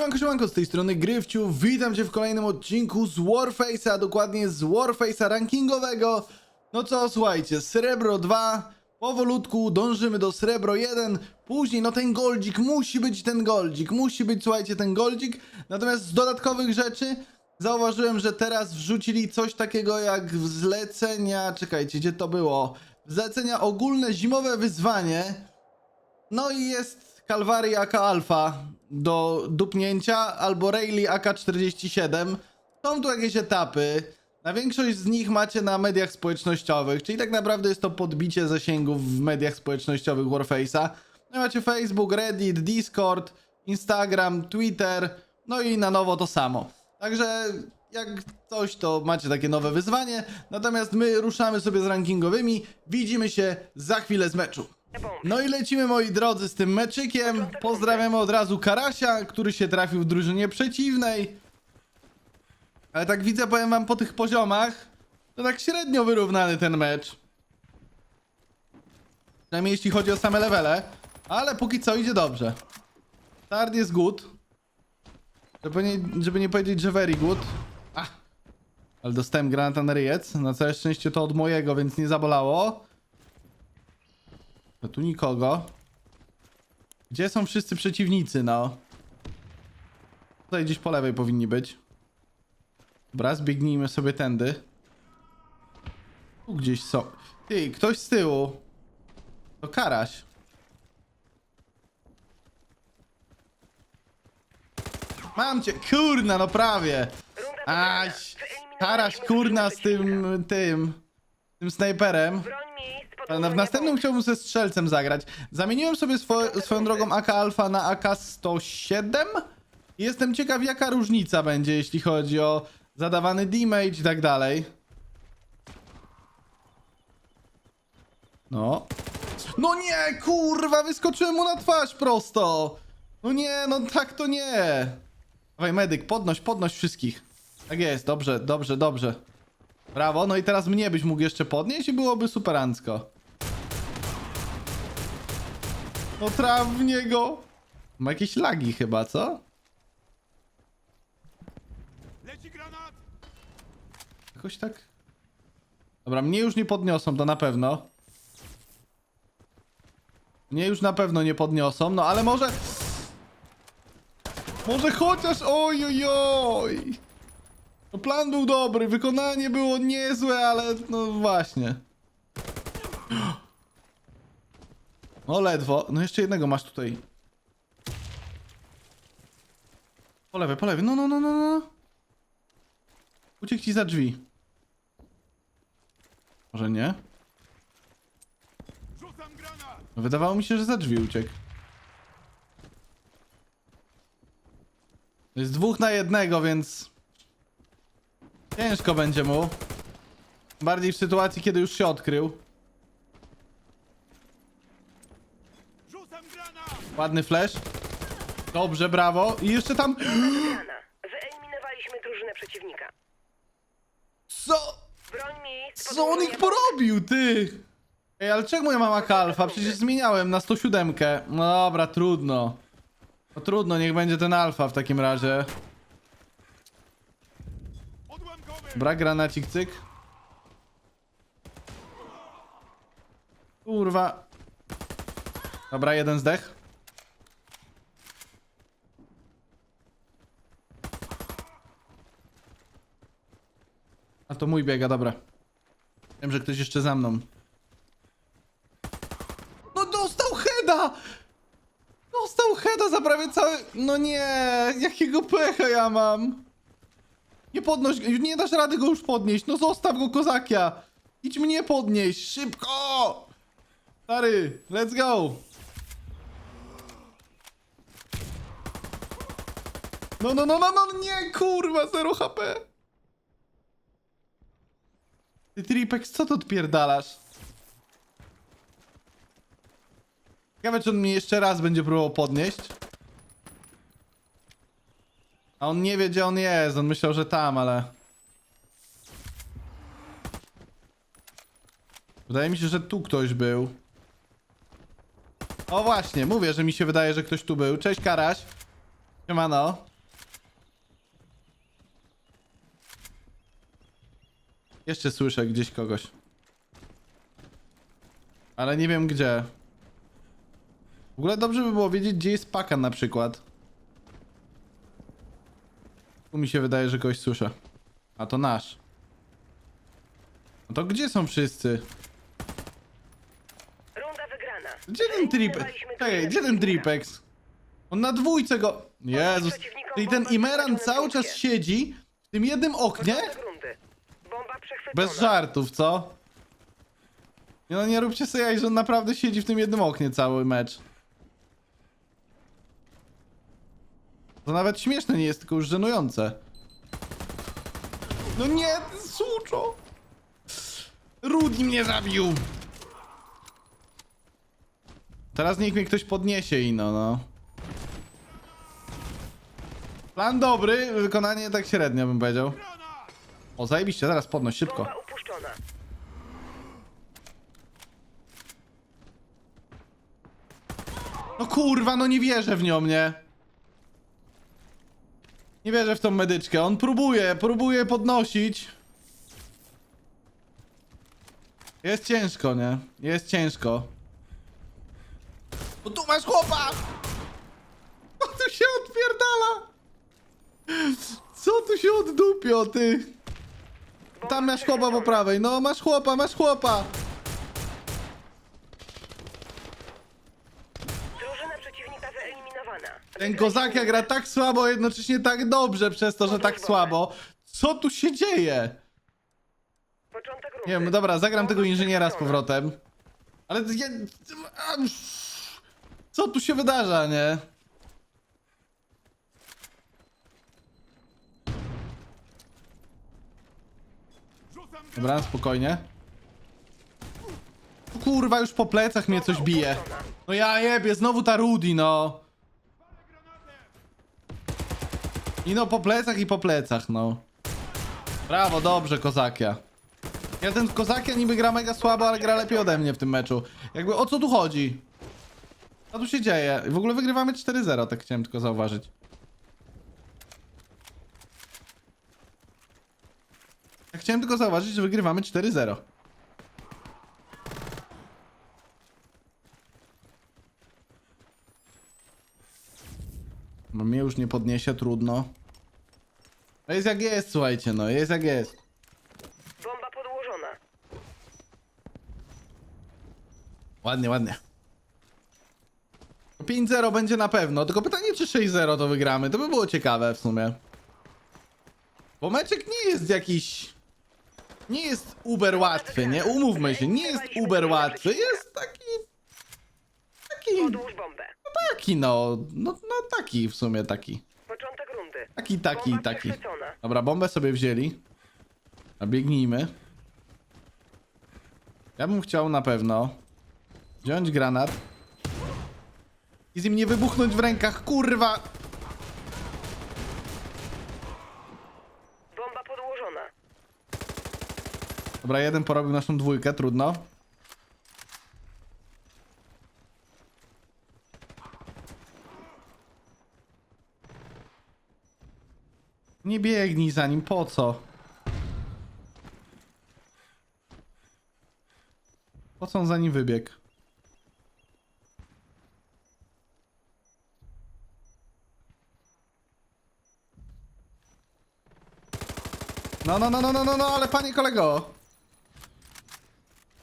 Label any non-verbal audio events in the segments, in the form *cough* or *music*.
Siemanko, siemanko, z tej strony Gryfciu, witam cię w kolejnym odcinku z Warface'a, dokładnie z Warface'a rankingowego. No co, słuchajcie, Srebro 2, powolutku dążymy do Srebro 1, później no ten goldzik, musi być ten goldzik, musi być, słuchajcie, ten goldzik. Natomiast z dodatkowych rzeczy zauważyłem, że teraz wrzucili coś takiego jak zlecenia, czekajcie, gdzie to było? Zlecenia ogólne zimowe wyzwanie. No i jest Calvary AK Alpha do dupnięcia albo Rayleigh AK-47. Są tu jakieś etapy. Na większość z nich macie na mediach społecznościowych, czyli tak naprawdę jest to podbicie zasięgów w mediach społecznościowych Warface'a. No macie Facebook, Reddit, Discord, Instagram, Twitter, no i na nowo to samo. Także jak coś, to macie takie nowe wyzwanie. Natomiast my ruszamy sobie z rankingowymi. Widzimy się za chwilę z meczu. No i lecimy moi drodzy z tym meczykiem. Pozdrawiamy od razu Karasia, który się trafił w drużynie przeciwnej. Ale tak widzę, powiem wam po tych poziomach, to tak średnio wyrównany ten mecz. Przynajmniej jeśli chodzi o same levele. Ale póki co idzie dobrze. Start jest good. Żeby nie, żeby nie powiedzieć, że very good. Ach. Ale dostałem granata na ryjec. Na całe szczęście to od mojego, więc nie zabolało. No tu nikogo. Gdzie są wszyscy przeciwnicy, no? Tutaj gdzieś po lewej powinni być. Dobra, zbiegnijmy sobie tędy. Tu gdzieś są. Ty, ktoś z tyłu. To Karaś. Mam cię, kurna, no prawie. Aś, Karaś, kurna, z tym, tym, tym snajperem. W następnym chciałbym ze strzelcem zagrać. Zamieniłem sobie swo swoją drogą AK Alpha na AK 107. I jestem ciekaw jaka różnica będzie, jeśli chodzi o zadawany damage i tak dalej. No. No nie, kurwa, wyskoczyłem mu na twarz prosto. No nie, no tak to nie. Dawaj, medyk, podnoś, podnoś wszystkich. Tak jest, dobrze, dobrze, dobrze. Brawo, no i teraz mnie byś mógł jeszcze podnieść i byłoby superancko. Traf w niego. Ma jakieś lagi chyba, co? Leci granat! Jakoś tak... Dobra, mnie już nie podniosą, to na pewno. Mnie już na pewno nie podniosą, no ale może... Może chociaż... Oj, oj, oj. No plan był dobry, wykonanie było niezłe, ale no właśnie. No ledwo. No jeszcze jednego masz tutaj. Po lewej, po lewej. No, no, no, no, no. Uciekł ci za drzwi. Może nie? No Wydawało mi się, że za drzwi uciekł. Jest dwóch na jednego, więc... Ciężko będzie mu. Bardziej w sytuacji, kiedy już się odkrył. Rzucam granat! Ładny flash. Dobrze, brawo. I jeszcze tam... Wyeliminowaliśmy drużynę przeciwnika. Co? Broń miejsc pod Co on ich porobił, ty? Ej, ale czemu ja mam alfa? Przecież zmieniałem na 107. No dobra, trudno. No trudno, niech będzie ten alfa w takim razie. Brak granacik, cyk. Kurwa. Dobra, jeden zdech. A to mój biega, dobra. Wiem, że ktoś jeszcze za mną. No dostał heada! Dostał heada za prawie cały... No nie, jakiego pecha ja mam. Nie podnoś nie dasz rady go już podnieść. No zostaw go, kozakia. Idź mnie podnieść, szybko! Stary, let's go! No, no, no, no, no, nie, kurwa, 0 HP. Ty, Tripex, co tu odpierdalasz? Ciekawe, czy on mnie jeszcze raz będzie próbował podnieść. A on nie wie, gdzie on jest. On myślał, że tam, ale... Wydaje mi się, że tu ktoś był. O właśnie, mówię, że mi się wydaje, że ktoś tu był. Cześć, Karaś. Siemano. Jeszcze słyszę gdzieś kogoś. Ale nie wiem gdzie. W ogóle dobrze by było wiedzieć, gdzie jest pakan na przykład. Tu mi się wydaje, że kogoś słyszę. A to nasz. No to gdzie są wszyscy? Runda wygrana. Gdzie ten trip? Wyeliminowaliśmy Czekaj, drużynę gdzie ten tripex? On na dwójce go... Jezus. Czyli ten Imeran cały czas siedzi w tym jednym oknie? Przechwycona. Bez żartów, co? No, nie róbcie sobie jaj, że on naprawdę siedzi w tym jednym oknie cały mecz. To nawet śmieszne nie jest, tylko już żenujące. No nie, słuczo! Rudy mnie zabił! Teraz niech mnie ktoś podniesie ino, no. Plan dobry, wykonanie tak średnio bym powiedział. O, zajebiście, zaraz podnoś, szybko. Bomba upuszczona. No kurwa, no nie wierzę w nią, nie? Nie wierzę w tą medyczkę. On próbuje, próbuje podnosić. Jest ciężko, nie? Jest ciężko. No tu masz chłopa! Co tu się odpierdala? Co tu się oddupio, ty? Tam masz chłopa po prawej. No, masz chłopa, masz chłopa. Drużyna przeciwnika wyeliminowana. Ten Kozaka gra tak słabo, a jednocześnie tak dobrze przez to, że tak słabo. Co tu się dzieje? Początek rundy. Nie wiem, dobra, zagram tego inżyniera z powrotem. Ale ja... Co tu się wydarza, nie? Dobra, spokojnie. Kurwa, już po plecach mnie coś bije. No ja jebie, znowu ta Rudy, no. I no po plecach i po plecach, no. Brawo, dobrze, Kozakia. Ja ten Kozakia niby gra mega słabo, ale gra lepiej ode mnie w tym meczu. Jakby o co tu chodzi? Co tu się dzieje? W ogóle wygrywamy 4-0, tak chciałem tylko zauważyć. Chciałem tylko zauważyć, że wygrywamy 4-0. No mnie już nie podniesie, trudno. No jest jak jest, słuchajcie, no jest jak jest. Bomba podłożona. Ładnie, ładnie. 5-0 będzie na pewno, tylko pytanie czy 6-0 to wygramy, to by było ciekawe w sumie. Bo meczek nie jest jakiś... Nie jest uber łatwy, nie? Umówmy się, nie jest uber łatwy, jest taki... Taki, bombę. taki no, no, no taki w sumie taki. Początek rundy. Taki, taki, Bomba taki. przechwycona. Dobra, bombę sobie wzięli. A biegnijmy. Ja bym chciał na pewno wziąć granat i z nim nie wybuchnąć w rękach, kurwa! Bomba podłożona. Dobra, jeden porobił naszą dwójkę, trudno. Nie biegnij za nim, po co? Po co on za nim wybiegł? No, no, no, no, no, no, no, ale panie kolego!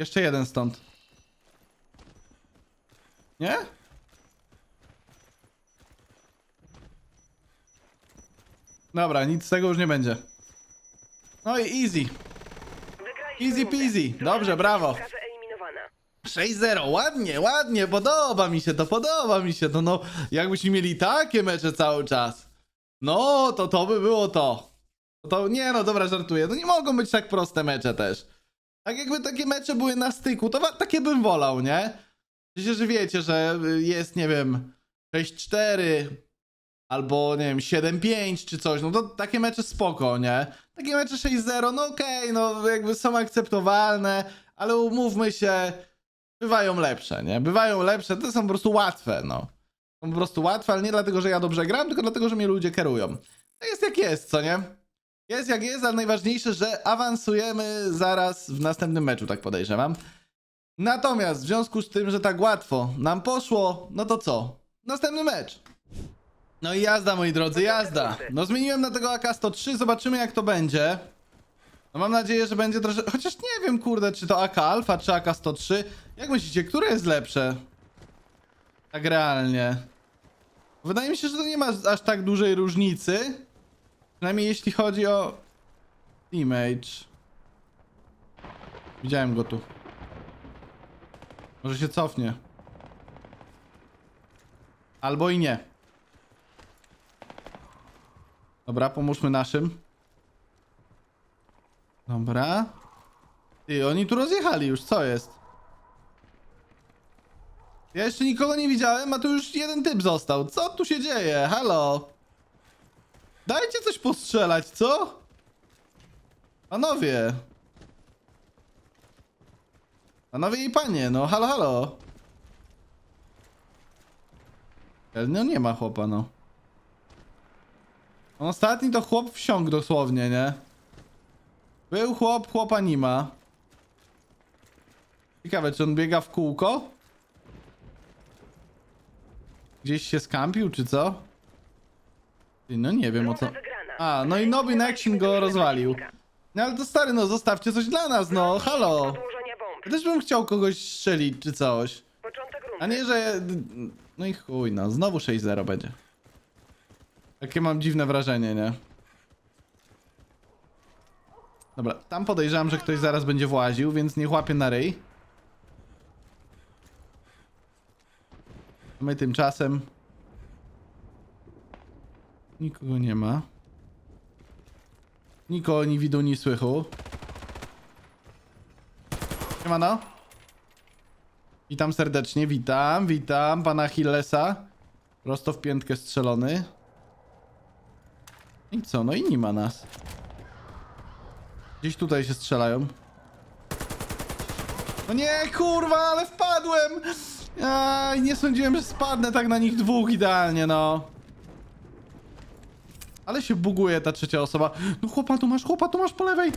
Jeszcze jeden stąd. Nie? Dobra, nic z tego już nie będzie. No i easy. Easy peasy. Dobrze, brawo. przeciwnika wyeliminowana. 6-0, ładnie, ładnie, podoba mi się to, podoba mi się to, no, jakbyśmy mieli takie mecze cały czas, no, to to by było to. To nie, no dobra, żartuję, no nie mogą być tak proste mecze też. Tak jakby takie mecze były na styku, to takie bym wolał, nie? Przecież wiecie, że y, jest, nie wiem, 6-4 albo, nie wiem, 7-5 czy coś, no to takie mecze spoko, nie? Takie mecze 6-0, no okej, no jakby są akceptowalne, ale umówmy się, bywają lepsze, nie? Bywają lepsze, to są po prostu łatwe, no. Są po prostu łatwe, ale nie dlatego, że ja dobrze gram, tylko dlatego, że mnie ludzie kierują. To jest jak jest, co nie? Jest jak jest, ale najważniejsze, że awansujemy zaraz w następnym meczu, tak podejrzewam. Natomiast w związku z tym, że tak łatwo nam poszło, no to co? Następny mecz. No i jazda, moi drodzy, jazda. No zmieniłem na tego AK-103, zobaczymy jak to będzie. No mam nadzieję, że będzie troszkę... Chociaż nie wiem, kurde, czy to AK Alpha, czy AK-103. Jak myślicie, które jest lepsze? Tak realnie. Wydaje mi się, że to nie ma aż tak dużej różnicy. Przynajmniej jeśli chodzi o... Image. Widziałem go tu. Może się cofnie. Albo i nie. Dobra, pomóżmy naszym. Dobra. Ty, oni tu rozjechali już, co jest? Ja jeszcze nikogo nie widziałem, a tu już jeden typ został. Co tu się dzieje? Halo? Dajcie coś postrzelać, co? Panowie. Panowie i panie, no halo, halo. No nie ma chłopa, no. On ostatni to chłop wsiąk dosłownie, nie? Był chłop, chłopa nie ma. Ciekawe, czy on biega w kółko? Gdzieś się skampił, czy co? No nie wiem o co... A, no i Nobin Action go rozwalił. No ale to stary, no zostawcie coś dla nas, no halo. Ja też bym chciał kogoś strzelić, czy coś. A nie, że... No i chuj, no. Znowu 6-0 będzie. Takie mam dziwne wrażenie, nie? Dobra, tam podejrzewam, że ktoś zaraz będzie właził, więc nie łapię na ryj. My tymczasem... Nikogo nie ma. Nikogo ni widu, ni słychu. Siemano. Witam serdecznie, witam, witam pana Hillesa. Prosto w piętkę strzelony. I co, no i nie ma nas. Gdzieś tutaj się strzelają. No nie, kurwa, ale wpadłem! Aj, nie sądziłem, że spadnę tak na nich dwóch idealnie, no. Ale się buguje ta trzecia osoba. No chłopa, tu masz, chłopa, tu masz po lewej!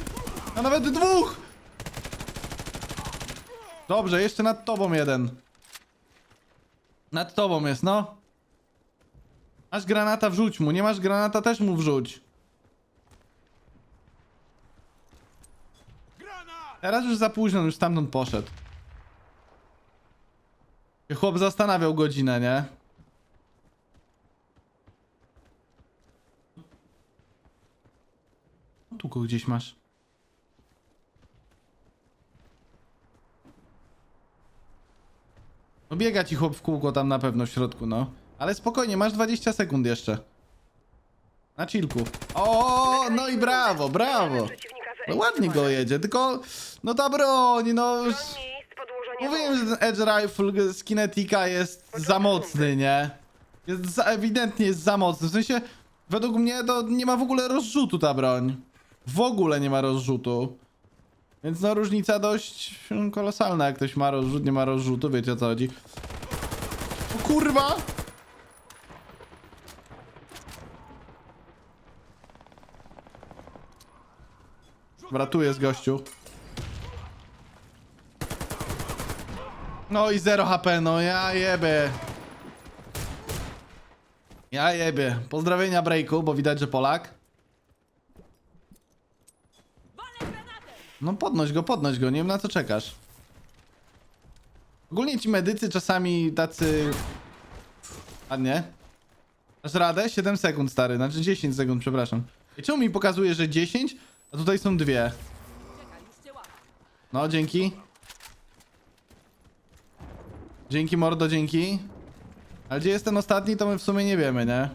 A nawet dwóch! Dobrze, jeszcze nad tobą jeden. Nad tobą jest, no. Masz granata, wrzuć mu. Nie masz granata, też mu wrzuć. Teraz już za późno, już stamtąd poszedł. Chłop zastanawiał godzinę, nie? Tu go gdzieś masz. No biega ci chłop w kółko tam na pewno w środku, no. Ale spokojnie, masz 20 sekund jeszcze. Na chillku. O, no i brawo, brawo. No ładnie go jedzie, tylko no ta broń, no mówiłem, że ten Edge Rifle z Kinetica jest za mocny, nie? Jest za, ewidentnie jest za mocny, w sensie według mnie to nie ma w ogóle rozrzutu ta broń. W ogóle nie ma rozrzutu. Więc no różnica dość kolosalna, jak ktoś ma rozrzut, nie ma rozrzutu, wiecie o co chodzi. O kurwa! Dobra, tu jest gościu. No i 0 HP, no ja jebie. Ja jebie. Pozdrowienia Breaku, bo widać, że Polak. No podnoś go, podnoś go, nie wiem na co czekasz. Ogólnie ci medycy czasami tacy... A nie? Masz radę? 7 sekund, stary, znaczy 10 sekund, przepraszam. I czemu mi pokazuje, że 10? A tutaj są dwie. No, dzięki. Dzięki mordo, dzięki. Ale gdzie jest ten ostatni, to my w sumie nie wiemy, nie?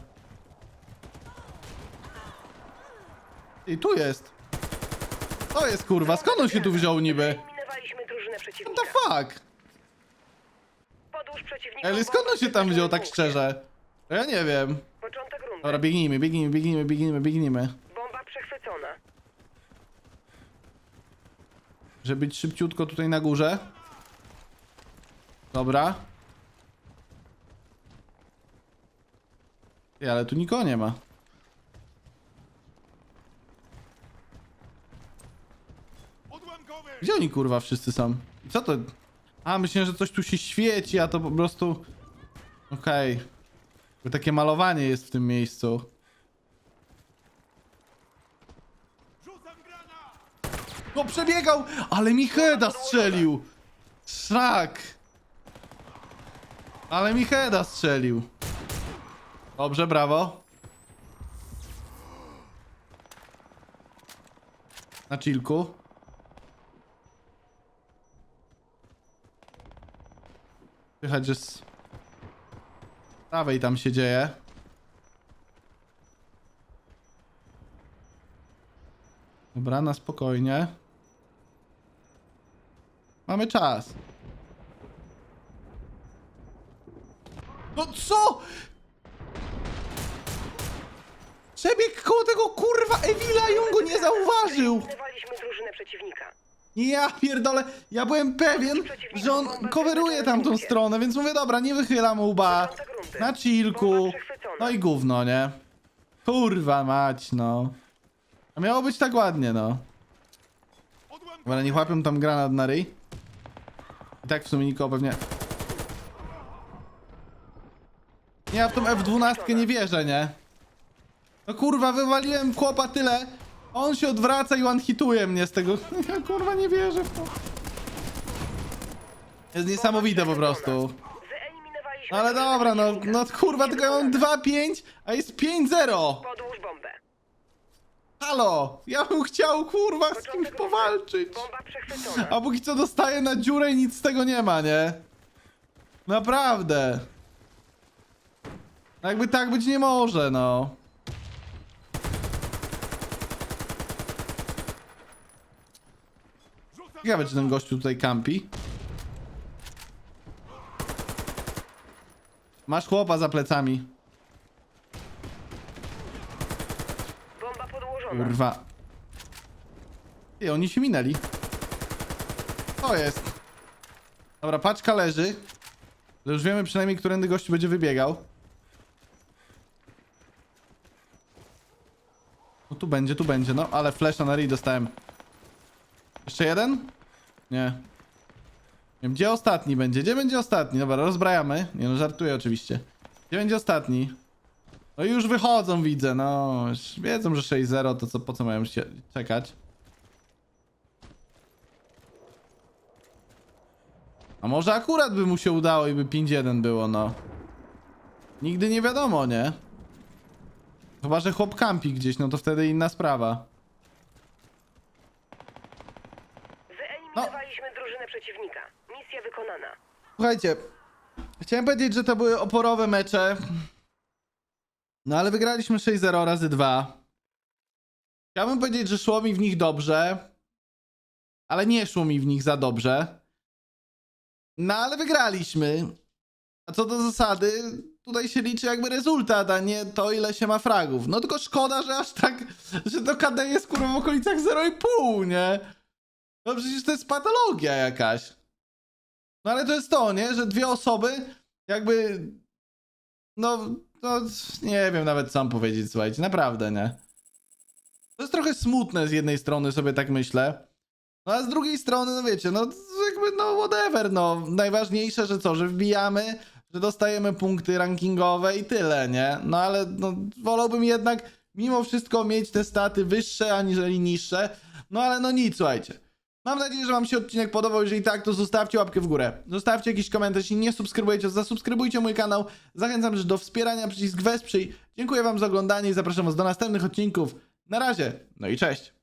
I tu jest. To jest kurwa, skąd on się tu wziął niby? Eliminowaliśmy drużynę What przeciwnika. the fuck? Podłóż przeciwnika. Ale skąd on się tam wziął tak szczerze? Ja nie wiem. Początek rundy. Dobra, biegnijmy, biegnijmy, biegnijmy, biegnijmy, biegnijmy. Bomba przechwycona. Żeby być szybciutko tutaj na górze. Dobra. Ty, ale tu nikogo nie ma. Gdzie oni kurwa wszyscy są? Co to? A, myślę, że coś tu się świeci, a to po prostu... Okej. Okay. Takie malowanie jest w tym miejscu. No przebiegał! Ale mi Heda strzelił! Szrak! Ale mi Heda strzelił. Dobrze, brawo. Na chillku. Słychać, że z prawej tam się dzieje. Dobra, na spokojnie. Mamy czas. No co? Przebieg koło tego kurwa Ewila i on go nie zauważył. Eliminowaliśmy drużynę przeciwnika. Ja pierdolę, ja byłem pewien, że on coveruje tamtą stronę, więc mówię, dobra, nie wychylam łba. Na chillku. No i gówno, nie? Kurwa mać, no. A miało być tak ładnie, no. Dobra, nie łapią tam granat na ryj. I tak w sumie nikogo pewnie... Nie, ja w tą F12 nie wierzę, nie? No kurwa, wywaliłem chłopa tyle, on się odwraca i one-hituje mnie z tego. *laughs* Ja kurwa nie wierzę w to. Jest niesamowite po prostu. Wyeliminowaliśmy Ale dobra, no, no kurwa, tylko ja mam 2-5, a jest 5-0. Podłóż bombę. Halo, ja bym chciał kurwa z kimś Początek rundy. powalczyć. Bomba przechwycona. A póki co dostaję na dziurę i nic z tego nie ma, nie? Naprawdę. Jakby tak być nie może, no. Ciekawe, czy ten gościu tutaj kampi. Masz chłopa za plecami. Bomba podłożona. Kurwa. I oni się minęli. To jest. Dobra, paczka leży. To już wiemy przynajmniej, którędy gościu będzie wybiegał. No tu będzie, tu będzie, no, ale flesza na ryj dostałem. Jeszcze jeden? Nie. Nie wiem, gdzie ostatni będzie? Gdzie będzie ostatni? Dobra, rozbrajamy. Nie no, żartuję oczywiście. Gdzie będzie ostatni? No i już wychodzą, widzę, no. Już wiedzą, że 6-0, to co, po co mają się czekać? A może akurat by mu się udało i by 5-1 było, no. Nigdy nie wiadomo, nie? Chyba, że chłop kampi gdzieś, no to wtedy inna sprawa. Wyeliminowaliśmy drużynę przeciwnika. Misja wykonana. Słuchajcie, chciałem powiedzieć, że to były oporowe mecze. No ale wygraliśmy 6-0 razy 2. Chciałbym powiedzieć, że szło mi w nich dobrze. Ale nie szło mi w nich za dobrze. No ale wygraliśmy. A co do zasady, tutaj się liczy jakby rezultat, a nie to ile się ma fragów. No tylko szkoda, że aż tak, że to KD jest kurwa w okolicach 0,5, nie? No przecież to jest patologia jakaś. No ale to jest to, nie? Że dwie osoby jakby. No, no, nie wiem nawet mam powiedzieć, słuchajcie, naprawdę, nie? To jest trochę smutne z jednej strony, sobie tak myślę. No a z drugiej strony, no wiecie, no jakby, no whatever, no. Najważniejsze, że co, że wbijamy, że dostajemy punkty rankingowe i tyle, nie? No ale no, wolałbym jednak mimo wszystko mieć te staty wyższe aniżeli niższe. No ale no nic, słuchajcie. Mam nadzieję, że wam się odcinek podobał. Jeżeli tak, to zostawcie łapkę w górę. Zostawcie jakiś komentarz. Jeśli nie subskrybujecie, zasubskrybujcie mój kanał. Zachęcam też do wspierania przycisk wesprzyj. Dziękuję wam za oglądanie i zapraszam was do następnych odcinków. Na razie, no i cześć.